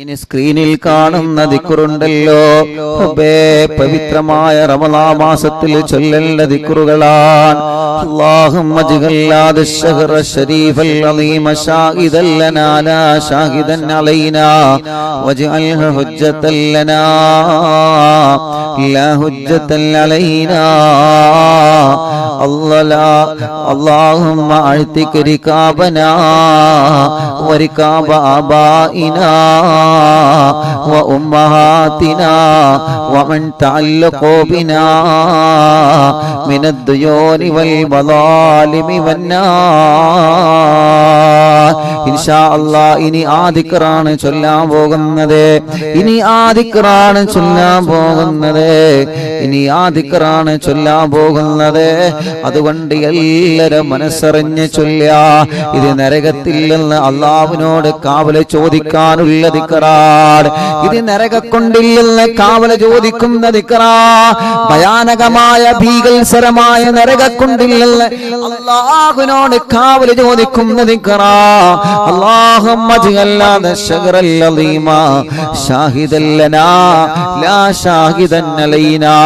ഇനി സ്ക്രീനിൽ കാണുന്ന ദിക്കുറുണ്ടല്ലോ ഹുബേ പവിത്രമായ റമലാ മാസത്തിൽ ചൊല്ലേണ്ട ദിക്കുറുകളാണ് اللهم اجعل هذا الشهر الشريف العظيم شاهدا لنا لا شاهدا علينا واجعله حجة لنا لا حجة علينا الله لا اللهم اعتق ركابنا وركاب آبائنا وأمهاتنا ومن تعلق بنا من الديون والمظالم والنار ഇൻഷാ ഇനി ആദിക്കറാണ് ചൊല്ലാൻ പോകുന്നത്. ഇനി ആ ആദിക്കറാണ് ചൊല്ലാൻ പോകുന്നത്. ഇനി ആ ആദിക്കറാണ് ചൊല്ലാൻ പോകുന്നത്. അതുകൊണ്ട് എല്ലാരും മനസ്സറിഞ്ഞ് ചൊല്ല ഇത് നരകത്തിൽ നിന്ന് അള്ളാവിനോട് കാവല ചോദിക്കാനുള്ള ദിക്കറാണ് ഇത് നരകക്കൊണ്ടില്ലെന്ന് കാവല ചോദിക്കുന്ന ദിക്കറാ ഭയാനകമായ ഭീകത്സരമായ നരകക്കൊണ്ടില്ലെന്ന് അള്ളാഹുവിനോട് കാവല ചോദിക്കുന്ന ദിക്കറാ اللهم اجعل هذا الشجر العظيم شاهدا لنا لا شاهدا علينا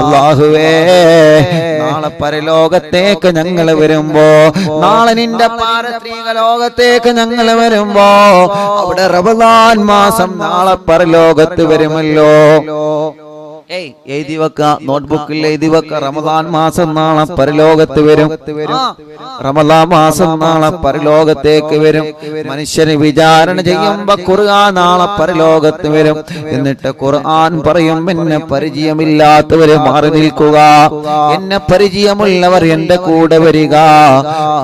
അള്ളാഹുവേ നാളെ പരലോകത്തേക്ക് ഞങ്ങൾ വരുമ്പോ നാളെ നിന്റെ പാരത്രിക ലോകത്തേക്ക് ഞങ്ങൾ വരുമ്പോ അവിടെ റമദാൻ മാസം നാളെ പരലോകത്ത് വരുമല്ലോ ഏയ് എഴുതി വെക്ക നോട്ട്ബുക്കിൽ എഴുതി വെക്ക. റമദാൻ മാസം നാളെ പരലോകത്ത് വരും. റമദാൻ മാസം നാളെ പരലോകത്തേക്ക് വരും. മനുഷ്യന് വിചാരണ ചെയ്യുമ്പോ ഖുർആൻ നാളെ പരലോകത്ത് വരും. എന്നിട്ട് ഖുർആൻ പറയും എന്നെ പരിചയമില്ലാത്തവര് മാറി നിൽക്കുക. എന്നെ പരിചയമുള്ളവർ എന്റെ കൂടെ വരിക.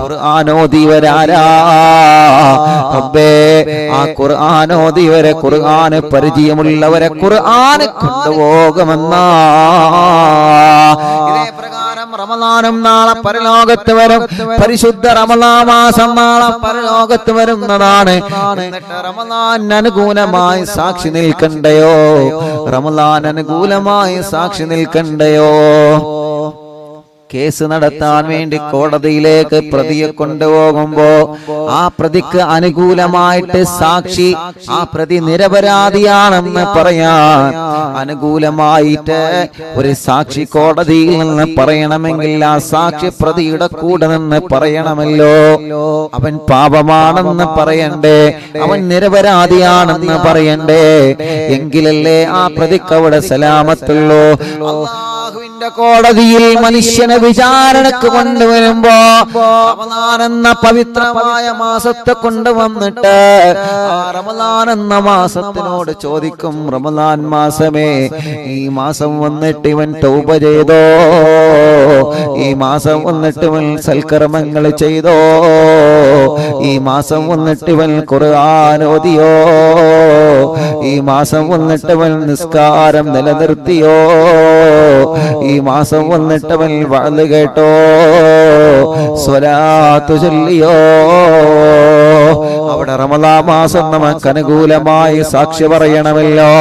ഖുർആാനോദിവരാരാ റബ്ബേ ആ ഖുർആാനോദിവരെ ഖുർആാന് പരിചയമുള്ളവരെ ഖുർആാന് കൊണ്ടുപോകുമെന്നാ ഇതേ പ്രകാരം റമദാനും നാളെ പരലോകത്ത് വരും. പരിശുദ്ധ റമദാമാസം നാളെ പരലോകത്ത് വരുന്നതാണ്. എന്നിട്ട് റമദാൻ അനുകൂലമായി സാക്ഷി നിൽക്കണ്ടയോ? റമദാൻ അനുകൂലമായി സാക്ഷി നിൽക്കണ്ടയോ? കേസ് നടത്താൻ വേണ്ടി കോടതിയിലേക്ക് പ്രതിയെ കൊണ്ടുപോകുമ്പോ ആ പ്രതിക്ക് അനുകൂലമായിട്ട് സാക്ഷി ആ പ്രതി നിരപരാധിയാണെന്ന് പറയാൻ അനുകൂലമായിട്ട് ഒരു സാക്ഷി കോടതിയിൽ നിന്ന് പറയണമെങ്കിൽ ആ സാക്ഷി പ്രതിയുടെ കൂടെ നിന്ന് പറയണമല്ലോ. അവൻ പാപമാണെന്ന് പറയണ്ടേ. അവൻ നിരപരാധിയാണെന്ന് പറയണ്ടേ. എങ്കിലല്ലേ ആ പ്രതിക്ക് അവിടെ സലാമത്തുള്ളൂ. അള്ളാഹുവിന്റെ കോടതിയിൽ മനുഷ്യനെ വിചാരണക്ക് കൊണ്ടുവരുമ്പോ റമദാൻ എന്ന പവിത്രമായ മാസത്തെ കൊണ്ടുവന്നിട്ട് ആ റമദാൻ എന്ന മാസത്തിനോട് ചോദിക്കും റമദാൻ മാസമേ ഈ മാസം വന്നിട്ട് ഇവൻ തൗപ ചെയ്തോ? ഈ മാസം വന്നിട്ട് ഇവൻ സൽക്കർമ്മങ്ങൾ ചെയ്തോ? ഈ മാസം വന്നിട്ട് ഇവൻ ഓതിയോ? ഈ മാസം വന്നിട്ട് ഇവൻ നിസ്കാരം നിലനിർത്തിയോ? ഈ മാസം വന്നിട്ടവൻ വാൾ കേട്ടോ. സ്വലാത്തു ചൊല്ലിയോ. അവിടെ റമദാ മാസം നമുക്ക് അനുകൂലമായി സാക്ഷി പറയണമല്ലോ.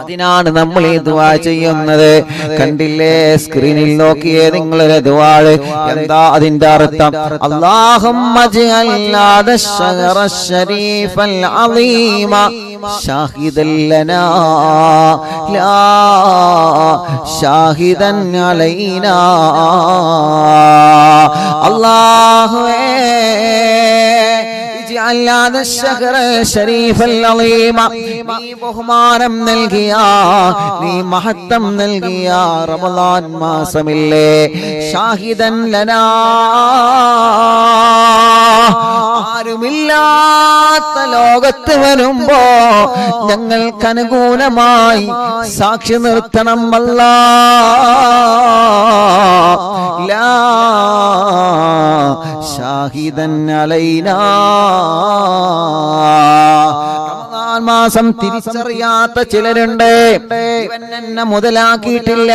അതിനാണ് നമ്മൾ ഈ ദുവാ ചെയ്യുന്നത്. കണ്ടില്ലേ? സ്ക്രീനിൽ നോക്കിയേ നിങ്ങളൊരു ദുവാഴ് എന്താ അതിന്റെ അർത്ഥം? അല്ലാഹുമ്മ اجعل هذا الشهر الشريف العظيم شاهدا لنا لا شاهدا علينا الله اجعل هذا الشهر الشريف العظيم നീ ബഹുമാനം നൽകിയ നീ മഹത്വം നൽകിയ റമദാൻ മാസമില്ലേ ഷാഹിദൻ ലനാ ആരുമില്ലാത്ത ലോകത്ത് വരുമ്പോ ഞങ്ങൾക്ക് അനുകൂലമായി സാക്ഷി നിർത്തണം അല്ല. ലാ. ഷാഹിദൻ അലൈനാ. മാസം തിരിച്ചറിയാത്ത ചിലരുണ്ട് എന്നെ മുതലാക്കിയിട്ടില്ല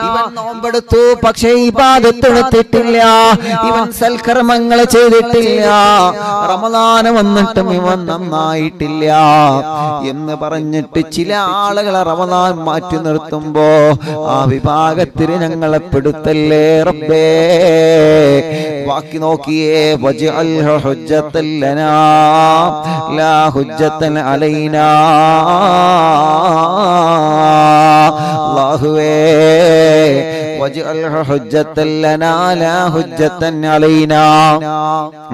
ഇവൻ നോമ്പെടുത്തു പക്ഷെ ഈ പാദത്തെടുത്തിട്ടില്ല ഇവൻ സൽക്കർമ്മങ്ങൾ ചെയ്തിട്ടില്ല റമദാന് വന്നിട്ടും ഇവൻ നന്നായിട്ടില്ല എന്ന് പറഞ്ഞിട്ട് ചില ആളുകളെ റമദാൻ മാറ്റി നിർത്തുമ്പോ ആ വിഭാഗത്തിന് ഞങ്ങളെ പെടുത്തല്ലേ റബ്ബേ ബാക്കി നോക്കിയേ ഹുജ്ജത്തല്ലനാ ലാ ഹുജ്ജത്തൻ അലൈനാ علينا അള്ളാഹുവേ واجعله حجة لنا لا حجة علينا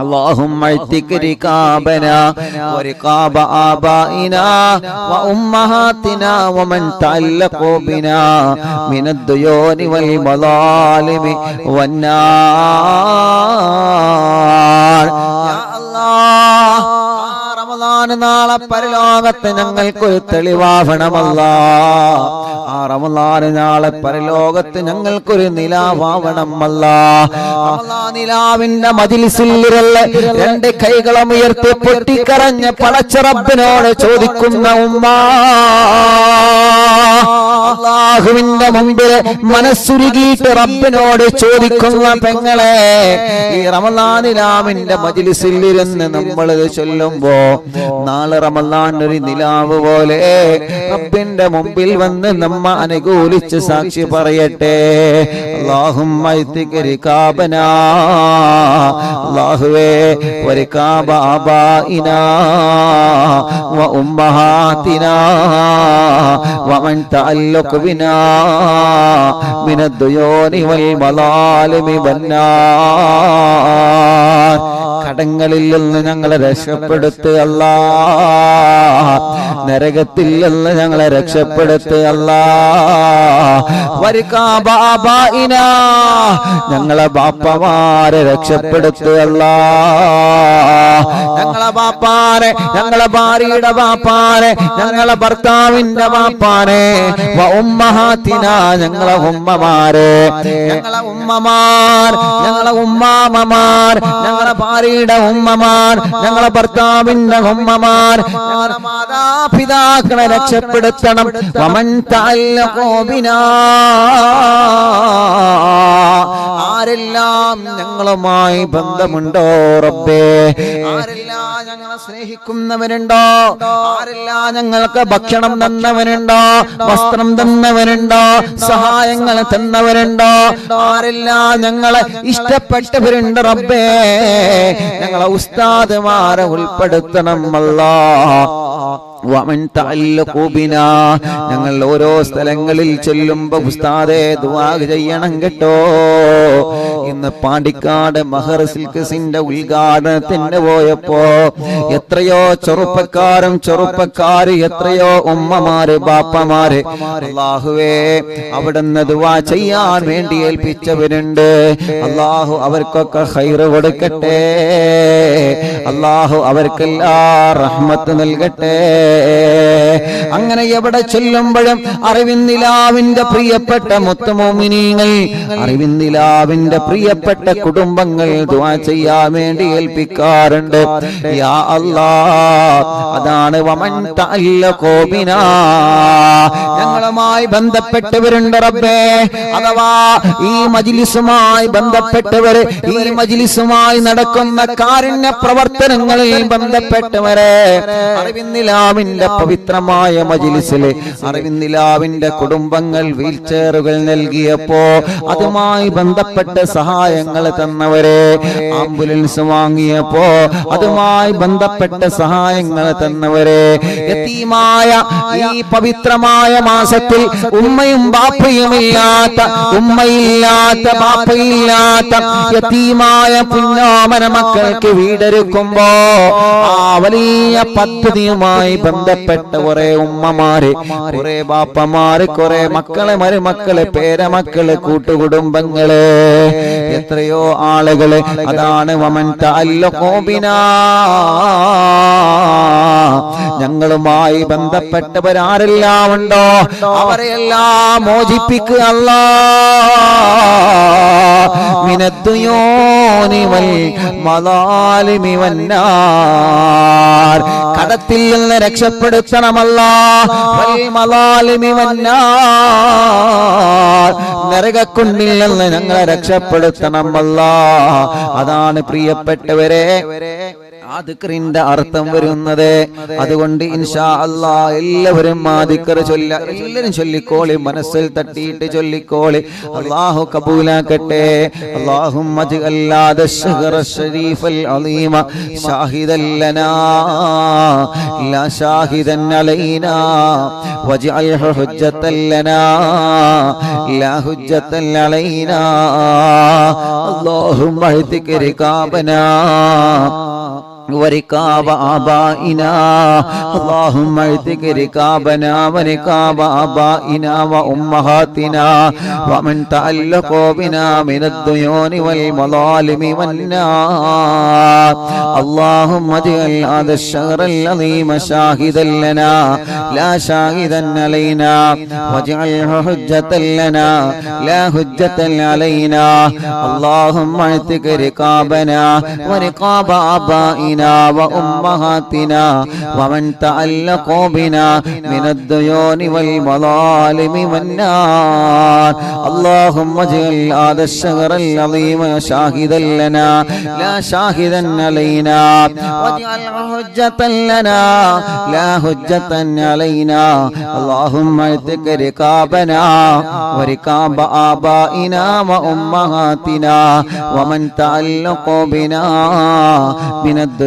اللهم اعتق رقابنا ورقاب آبائنا وأمهاتنا ومن تعلق بنا من الديون والمظالم والنار يا الله റമദാന് നാളെ പരലോകത്ത് ഞങ്ങൾക്കൊരു തെളിവാവണമല്ല. ആ റമദാന് നാളെ പരലോകത്ത് ഞങ്ങൾക്കൊരു നിലാവാവണമല്ല. റമദാൻ നിലാവിന്റെ മജിലിസില്ലിരല്ല രണ്ട് കൈകളും ഉയർത്തി പൊട്ടിക്കറഞ്ഞ പടച്ചറബിനോട് ചോദിക്കുന്ന ഉമ്മ അള്ളാഹുവിന്റെ മുമ്പിൽ മനസ്സുരുകിയിട്ട് റബ്ബിനോട് ചോദിക്കുന്ന പെങ്ങളെ ഈ റമദാനിലാമിന്റെ മജിലിസിൽ ഇരുന്ന് നമ്മൾ ഇത് ചൊല്ലുമ്പോ നാളെ റമദാൻ ഒരു നിലാവ് പോലെ റബ്ബിന്റെ മുമ്പിൽ വന്ന് നമ്മ അനുകൂലിച്ച് സാക്ഷി പറയട്ടെ അള്ളാഹും കാബന അള്ളാഹുവേ ഒരു കാബ ആബായിനാ വ ഉമ്മഹാത്തിനാ ومن تعلق بنا من الديون والمظالم والنار കടങ്ങളിൽ നിന്ന് ഞങ്ങളെ രക്ഷപ്പെടുത്ത് അല്ലാ. നരകത്തിൽ നിന്ന് ഞങ്ങളെ രക്ഷപ്പെടുത്ത് അല്ലാ. വരിക്കാ ബാബായിന ഞങ്ങളെ ബാപ്പമാരെ രക്ഷപ്പെടുത്ത് അല്ലാ. ഞങ്ങളെ ബാപ്പാരെ ഞങ്ങളെ ഭാര്യയുടെ ബാപ്പാരെ ഞങ്ങളെ ഭർത്താവിന്റെ ബാപ്പാരെ. വ ഉമ്മഹാത്തിന ഞങ്ങളെ ഉമ്മമാരെ. ഞങ്ങളെ ഉമ്മമാർ ഞങ്ങളെ ഉമ്മാമമാർ ഞങ്ങളെ ഭാര്യയുടെ ഉമ്മമാർ ഞങ്ങളെ ഭർത്താവിന്റെ ഉമ്മമാർ മാതാപിതാക്കളെ രക്ഷപ്പെടുത്തണം. വമൻ താല്ലോബിനാ ആരെല്ലാം ഞങ്ങളുമായി ബന്ധമുണ്ടോ റബ്ബേ? ആരെല്ലാം ഞങ്ങളെ സ്നേഹിക്കുന്നവരുണ്ടോ? ആരെല്ലാം ഞങ്ങൾക്ക് ഭക്ഷണം തന്നവനുണ്ടോ വസ്ത്രം തന്നവരുണ്ടോ? സഹായങ്ങൾ തന്നവരുണ്ടോ? ആരെല്ലാം ഞങ്ങളെ ഇഷ്ടപ്പെട്ടവരുണ്ട് റബ്ബേ? ഞങ്ങളെ ഉസ്താദുമാരെ ഉൾപ്പെടുത്തണം അല്ലാ. ഞങ്ങൾ ഓരോ സ്ഥലങ്ങളിൽ ചെല്ലുമ്പോ ഉസ്താദെ ചെയ്യണം കേട്ടോ. ഇന്ന് പാണ്ടിക്കാട് മഹർ സിൽക്സിന്റെ ഉദ്ഘാടനത്തിന് പോയപ്പോ എത്രയോ ചെറുപ്പക്കാരും ചെറുപ്പക്കാര് എത്രയോ ഉമ്മമാര് ബാപ്പമാര് അള്ളാഹുവേ അവിടുന്ന് ദുവാ ചെയ്യാൻ വേണ്ടി ഏൽപ്പിച്ചവരുണ്ട്. അള്ളാഹു അവർക്കൊക്കെ ഹൈറ് കൊടുക്കട്ടെ. അള്ളാഹു അവർക്കെല്ലാ റഹ്മത്ത് നൽകട്ടെ. അങ്ങനെ എവിടെ ചൊല്ലുമ്പോഴും അറിവിന്ദിലാവിന്റെ പ്രിയപ്പെട്ട മുത്തമോമിനീങ്ങൾ അറിവിന്ദിലാവിന്റെ പ്രിയപ്പെട്ട കുടുംബങ്ങൾ ചെയ്യാൻ വേണ്ടി ഏൽപ്പിക്കാറുണ്ട്. യാ അതാണ് വമൻ തല്ല കോപിന. ഞങ്ങളുമായി ബന്ധപ്പെട്ടവരുണ്ട് റബ്ബേ. അഥവാ ഈ മജിലിസുമായി ബന്ധപ്പെട്ടവര് ഈ മജിലിസുമായി നടക്കുന്ന കാരുണ്യ പ്രവർത്തനങ്ങളിൽ ബന്ധപ്പെട്ടവരെ അറിവിന്ദിലാവിന്റെ പവിത്രമായ മജിലിസിൽ അറിവിന്ദിലാവിന്റെ കുടുംബങ്ങൾ വീൽ ചെയറുകൾ നൽകിയപ്പോ അതുമായി ബന്ധപ്പെട്ട സഹായങ്ങൾ തന്നവരെ ആംബുലൻസ് വാങ്ങിയപ്പോ അതുമായി ബന്ധപ്പെട്ട സഹായങ്ങൾ തന്നവരെ യതീമായ ഈ പവിത്രമായ മാസത്തിൽ ഉമ്മയും ബാപ്പയുമില്ലാത്ത ഉമ്മയില്ലാത്ത ബാപ്പയില്ലാത്ത യതീമായ പുന്നോമന മക്കൾക്ക് വീടൊരുക്കുമ്പോ ആ വലിയ പദ്ധതിയുമായി ബന്ധപ്പെട്ട കുറെ ഉമ്മമാര് കുറെ ബാപ്പമാര് കുറെ മക്കളെ മരുമക്കൾ പേരമക്കൾ കൂട്ടുകുടുംബങ്ങൾ എത്രയോ ആളുകൾ. അതാണ് വമൻ താല്ലോബിന ഞങ്ങളുമായി ബന്ധപ്പെട്ടവരാരെല്ലാം ഉണ്ടോ? അവരെല്ലാം മോചിപ്പിക്കുക അല്ല. മിനദ്യോനിവൽ മലാലിമി വന്നാർ. കടത്തിൽ നിന്ന് രക്ഷപ്പെടുത്തണമല്ല. നരകക്കുണ്ടിൽ നിന്ന് ഞങ്ങളെ രക്ഷപ്പെടുത്തണമല്ല. അതാണ് പ്രിയപ്പെട്ടവരെ ആ ദിക്റിന്റെ അർത്ഥം വരുന്നത് അതുകൊണ്ട് ഇൻഷാ അല്ലാ എല്ലാവരും ആ ദിക്ർ ചൊല്ല എല്ലാവരും ചൊല്ലിക്കോളി മനസ്സിൽ തട്ടിയിട്ട് ചൊല്ലിക്കോളി അള്ളാഹു കബൂലാക്കട്ടെ اللهم اجعل هذا الشهر الشريف العظيم شاهدا لنا لا شاهدا علينا واجعله حجة لنا لا حجة علينا اللهم اهدك ركابنا وركاب آبائنا اللهم اعتق ركابنا وركاب آبائنا وأمهاتنا ومن تعلق بنا من الديون والمظالم والنار اللهم اجعل هذا الشهر العظيم شاهدا لنا لا شاهدا علينا واجعله حجة لنا لا حجة علينا اللهم اعتق ركابنا ورقاب آبائنا وأمهاتنا ومن تعلق بنا من الديون والمظالم والنار اللهم اجعل هذا الشهر العظيم شاهدا لنا لا شاهدا علينا واجعله حجة لنا لا حجة علينا اللهم اعتق ركابنا وركاب آبائنا وأمهاتنا ومن تعلق بنا من الديون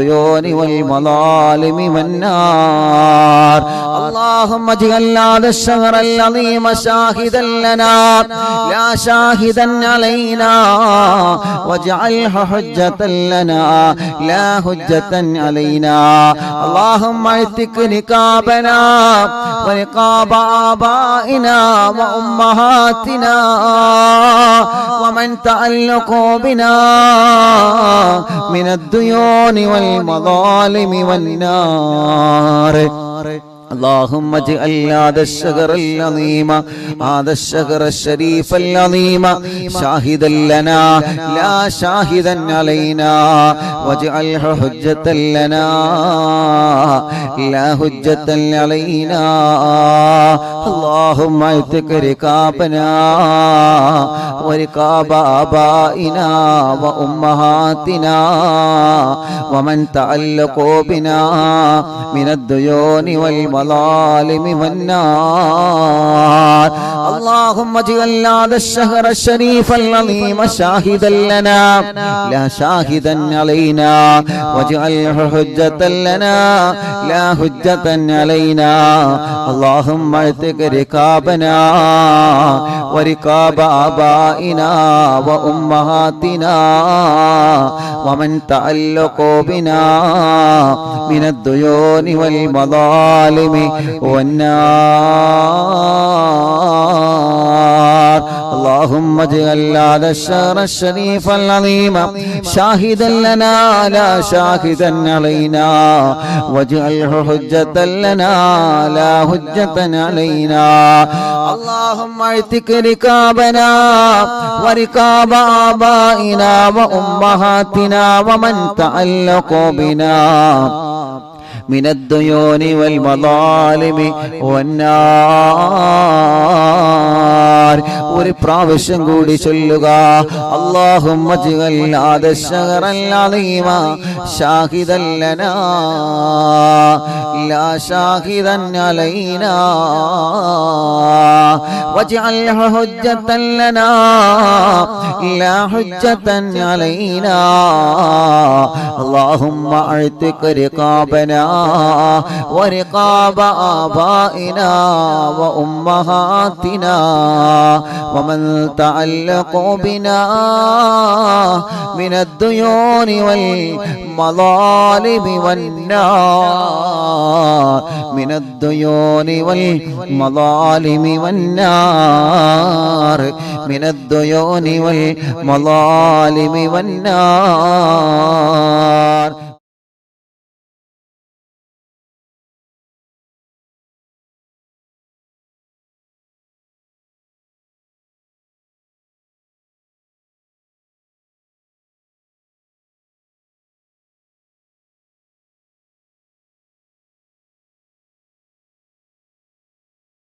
والمظالم والنار. اللهم اجعل هذا الشهر العظيم شاهدا لنا. لا شاهدا علينا. واجعله حجة لنا. لا حجة علينا. اللهم اعتق ركابنا ورقاب آبائنا وأمهاتنا ومن تعلق بنا من الديون والمظالم والنار اللهم اجعل هذا الشهر العظيم هذا الشهر الشريف العظيم شاهدا لنا لا شاهدا علينا واجعله حجة لنا لا حجة علينا. اللهم اعتق ركابنا وركاب آبائنا وأمهاتنا ومن تعلقوا بنا من الديون والمظالم والنار. اللهم اجعل هذا الشهر الشريف العظيم شاهدا لنا. لا شاهدا علينا. واجعله حجة لنا. لا حجة علينا. اللهم اعتق ركابنا وركاب آبائنا وأمهاتنا ومن تعلق بنا من الديون والمظالم. والنار اللهم اجعل هذا الشهر الشريف العظيم شاهدا لنا لا شاهدا علينا واجعله حجة لنا لا حجة علينا اللهم اعتق ركابنا وركاب آبائنا وأمهاتنا ومن تعلق بنا من الديون والمظالم والنار ഒരു പ്രാവശ്യം കൂടി ചൊല്ലുക അള്ളാഹും شاهدا لنا لا شاهدا علينا واجعله حجة لنا لا حجة علينا اللهم اعتق رقابنا ورقاب آبائنا وأمهاتنا ومن تعلق بنا من الديون والمظالم والنار من الديون والمظالم والنار من الديون والمظالم والنار